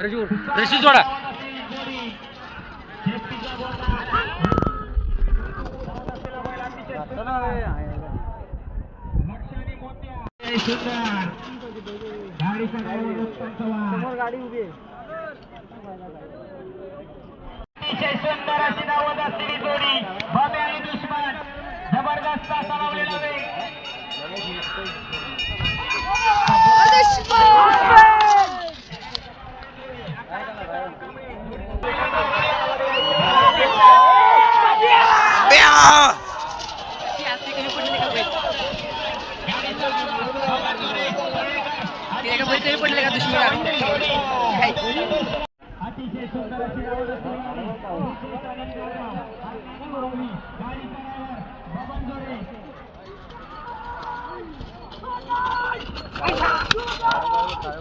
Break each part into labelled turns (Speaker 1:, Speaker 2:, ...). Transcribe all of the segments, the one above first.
Speaker 1: रशी जोडा
Speaker 2: अतिशय सुंदर अशी धावत असलेली जोडी बाबे आणि दुश्मन जबरदस्त असा लावलेला वेग
Speaker 1: पडले का दुश्मन
Speaker 2: अतिशय सुंदर अशी धावत असलेली गाडी करावर बबन जोडे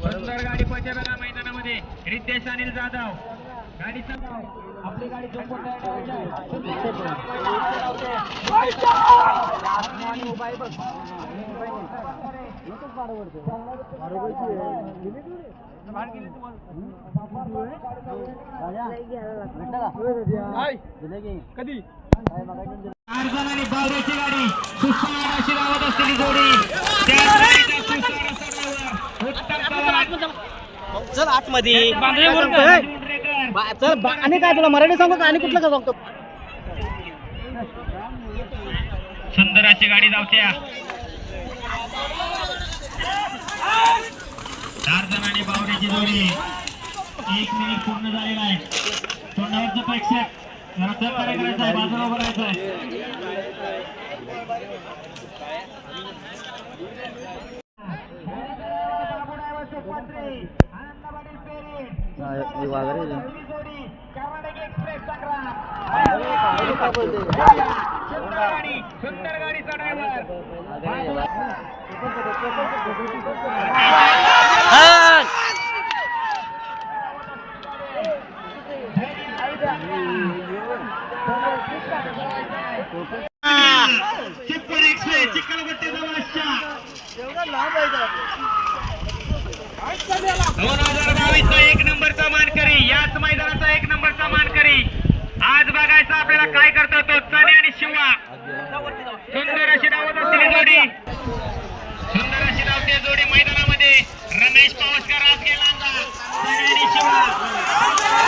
Speaker 2: सुंदर गाडी पळते बघा मैदानामध्ये रितेश अनिल जाधव गाडी चालव आपली गाडी
Speaker 1: कधी
Speaker 2: अर्जन बावऱ्याची गाडी सुस्वार अशी लावत असलेली जोडी त्या
Speaker 3: चल आतमध्ये.
Speaker 2: मुंडरेकर.
Speaker 3: बा- चल बा- आणि काय तुला मराठी सांगू का? आणि कुठलं का सांगतो?
Speaker 2: सुंदर अशी गाडी धावत्या चार जणांनी बावऱ्याची जोडी. एक मिनिट पूर्ण झालेला आहे. तोंडावरचं प्रेक्षक. जरा सहकार्य करायचं आहे बाजूला उभं राहायचं आहे. सुंदर गाडी सुंदर गाडीचा ड्रायव्हर चिप्पर एक्सप्रेस चिखलपट्टीचा बादशाह दोन हजार बावीसचा एक नंबरचा मानकरी याच मैदानाचा एक नंबरचा मानकरी. आज बघायचं आपल्याला काय करता तो चणे आणि शिवा सुंदर अशी धावत असलेली जोडी. सुंदर अशी धावते जोडी मैदानामध्ये. रमेश पावसकर आज गेला चणे आणि शिवा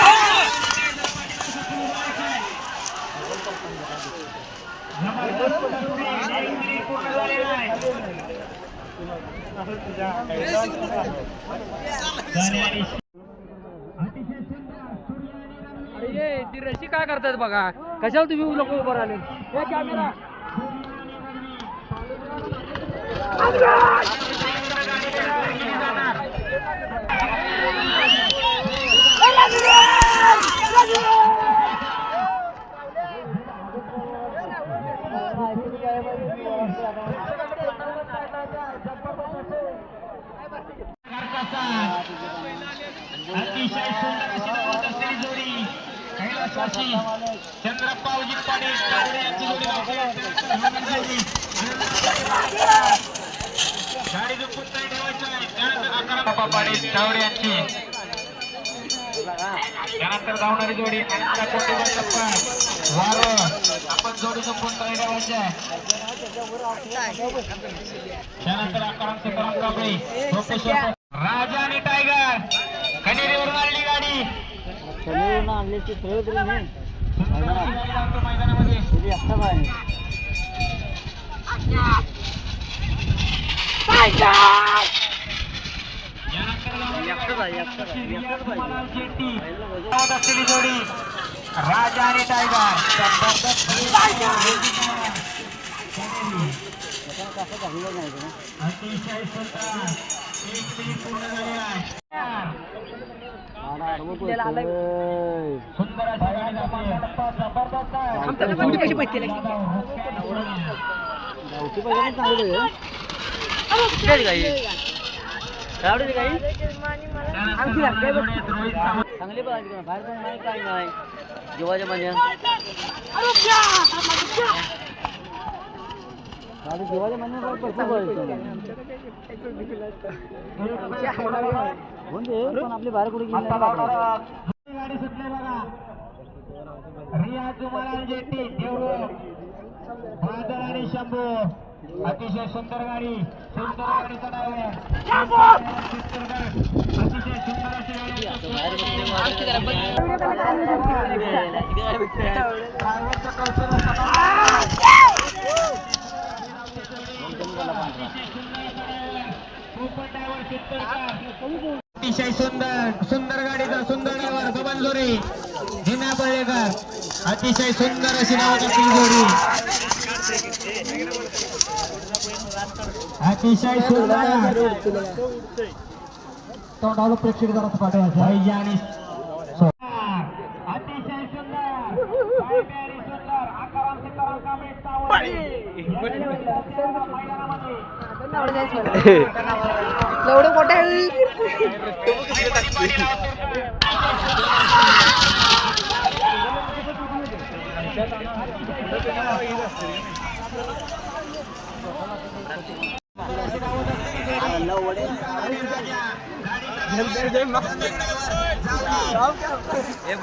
Speaker 1: अरे ती रशी काय करतात बघा? कशाला तुम्ही लोक उभं राहिले? हे कॅमेरा
Speaker 2: अतिशय सुंदर अशी धावत असलेली जोडी कैलासवासी चंद्रप्पा उजित पाटील कावडे यांची जोडी धावते. गाडी झुकून नाही ठेवायची आहे. त्यानंतर अकरा पाटील कावडे यांची. त्यानंतर धावणारी जोडी. अनिता कोटेचा टप्पा वारं. आपण जोडी संपून नाही ठेवायची त्यानंतर आकाराम सीताराम कांबळे राजा आणि टायगर. कनेरीवरून आणली गाडी.
Speaker 3: सगळं तरी नाही
Speaker 2: मैदानामध्ये
Speaker 3: आत्ता पाहिजे.
Speaker 2: असलेली जोडी राजा आणि टायगर? अतिशय सुंदर एक मिनिट पूर्ण झालेला आहे
Speaker 3: चांगली का? बाहेर पण नाही काय नाही. जीवाच्या पाण्या गाडी दिवाळी महिन्यात भरपूर. म्हणजे पण आपली बाहेर कुठे.
Speaker 2: गाडी सुटली बघा. रिया जुमालाल जेट्टी देवळूर बादल आणि शंभू. अतिशय सुंदर गाडी. सुंदर गाडीचा अतिशय सुंदर अशी गाडी. कौशल्य अतिशय सुंदर सुंदर गाडीचा सुंदर ड्रायव्हर गबन जोरी जिना पळेकर. अतिशय सुंदर अशी नावाची जोडी. अतिशय सुंदर. तोंडावर प्रेक्षक जरा पाठवायचं आणि अतिशय सुंदर. सुंदर.
Speaker 4: एवढं मोठं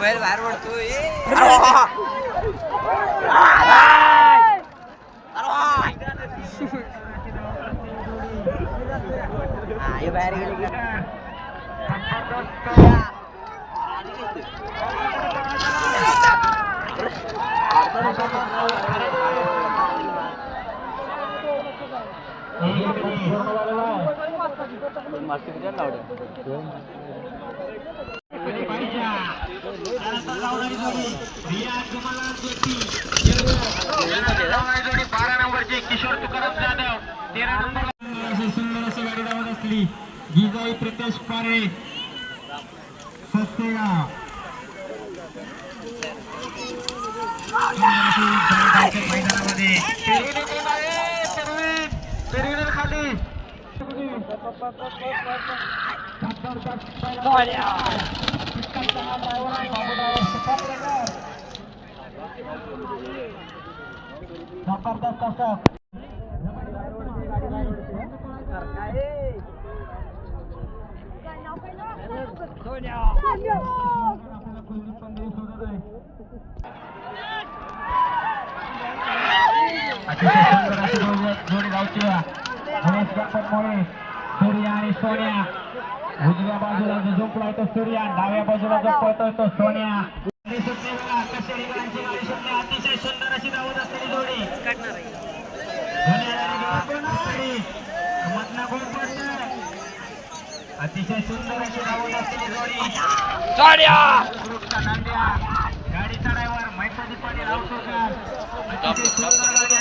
Speaker 4: बैल बाहेर पडतो बाहेर गेले
Speaker 2: बारा नंबरचे किशोर तुकाराम जाधव तेरा नंबर जिजाई प्रितेश पारे सस्तेगाव मैदानामध्ये खाली जबरदस्त असं अतिशय सुंदर अशी जोडी जोडी गावची गणेश गणपतमुळे सूर्या आणि सोन्या उजव्या बाजूला जो झोपलाय तो सूर्या डाव्या बाजूला जो पळतोय तो सोन्या कशेरी गाडीची गाडी सुटली. अतिशय सुंदर अशी धावत असलेली जोडी धन्यवाद गाडी गाडी. मधनं गोल पडतंय. अतिशय सुंदर अशी धावत असलेली जोडी. ग्रुपचा नांद्या गाडीचा ड्रायव्हर मैत्री पाटील रावसरकर अतिशय सुंदर गाडी.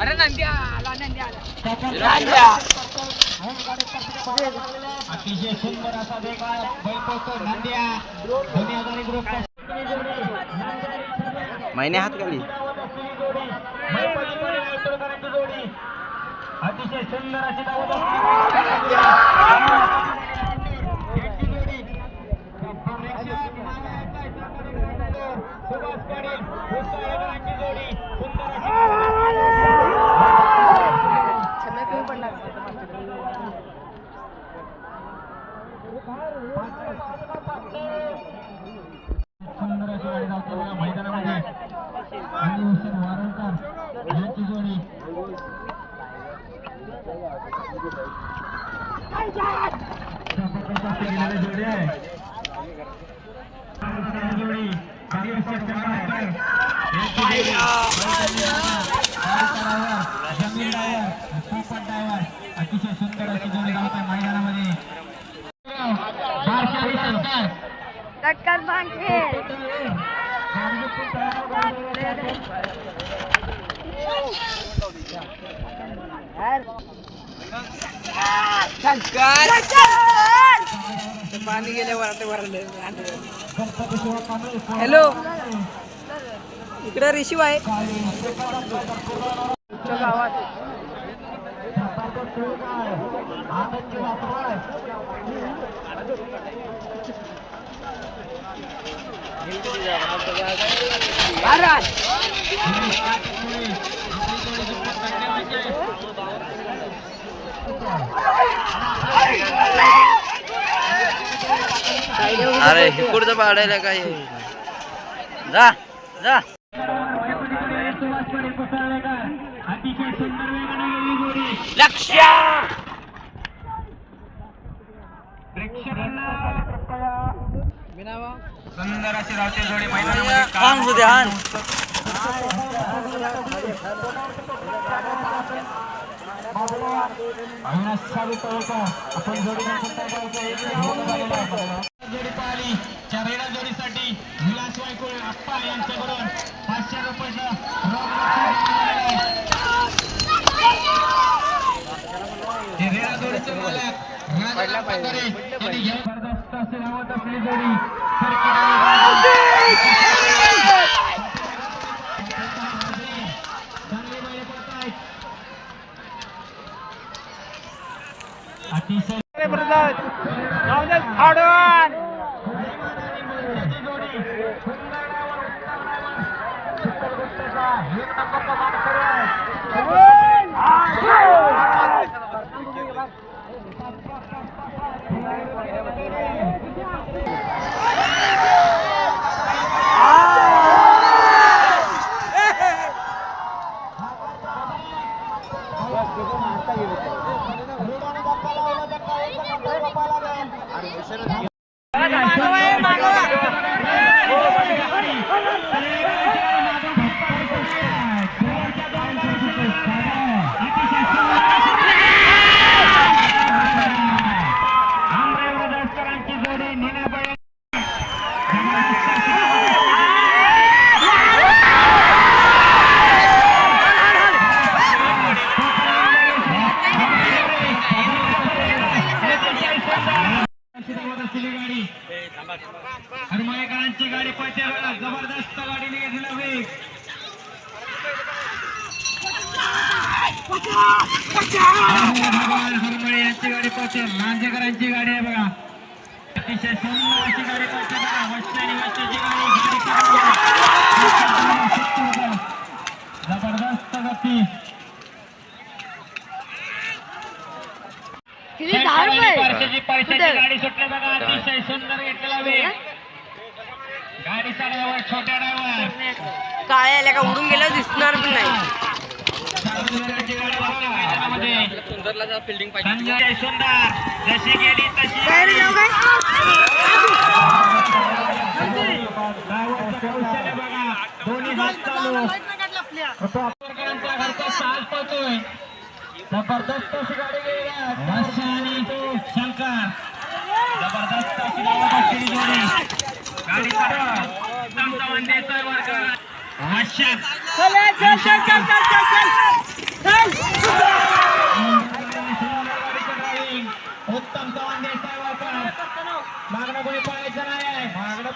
Speaker 1: अरे नंद्या आला नंद्या. आला
Speaker 2: अतिशय सुंदर असा वेगळा बैल नांद्या. दोन्ही हजारी ग्रुपचा
Speaker 3: महिने हात खाली
Speaker 2: अतिशय सुंदर अशी सुभाष पाटील जोडी सुंदर सुंदर अशी गाडी मैदानामध्ये. आणि हुसेन वारंकर यांची जोडी जबरदस्त अशी गाडी जोडी आहे जोडी जमीन. अतिशय सुंदर अशी जोडी धावते मैदानामध्ये बारशे आणि सत्तर
Speaker 4: बांधे पाणी गेल्यावर आता हॅलो इकडे ऋषी आहे गावात
Speaker 3: अरे हिकडचं पाडायला काय जा जा
Speaker 2: अतिशय सुंदर वेगाने गेली जोडी
Speaker 3: लक्ष!
Speaker 2: प्रेक्षकांना सुंदर अशी धावते जोडी मैदानामध्ये
Speaker 3: हान होते हान
Speaker 2: जोडी जोडी पाहिली. त्या रेडा जोडीसाठी विलास वायकुळ आप्पा यांच्याकडून पाचशे रुपये रेडा जोडीचे मालक राजा पगारे यांनी घेऊन जबरदस्त अशी धावत असलेली जोडी Thank you. हरमाळेकरांची गाडी बघा जबरदस्त वेग भगवान हरमळे यांची गाडी पळते लांजेकरांची गाडी आहे बघा. अतिशय सुंदर अशी गाडी बघा वस्तानी वस्ताची गाडी गाडी. जबरदस्त गती. पैशाची गाडी सुटली बघा अतिशय सुंदर घेतलेला वेग गाडीचा ड्रायव्हर छोट्या ड्रायव्हर.
Speaker 4: काळे आल्या का उडून गेलं दिसणार पण नाही.
Speaker 2: जशी गेली जबरदस्त अशी गाडी गेली आहे. वर्षा आणि शंकर जबरदस्त अशी धावत असलेली जोडी. गाडी उत्तम चव्हाण देसाई मागणं कोणी पळायचं नाही मागणं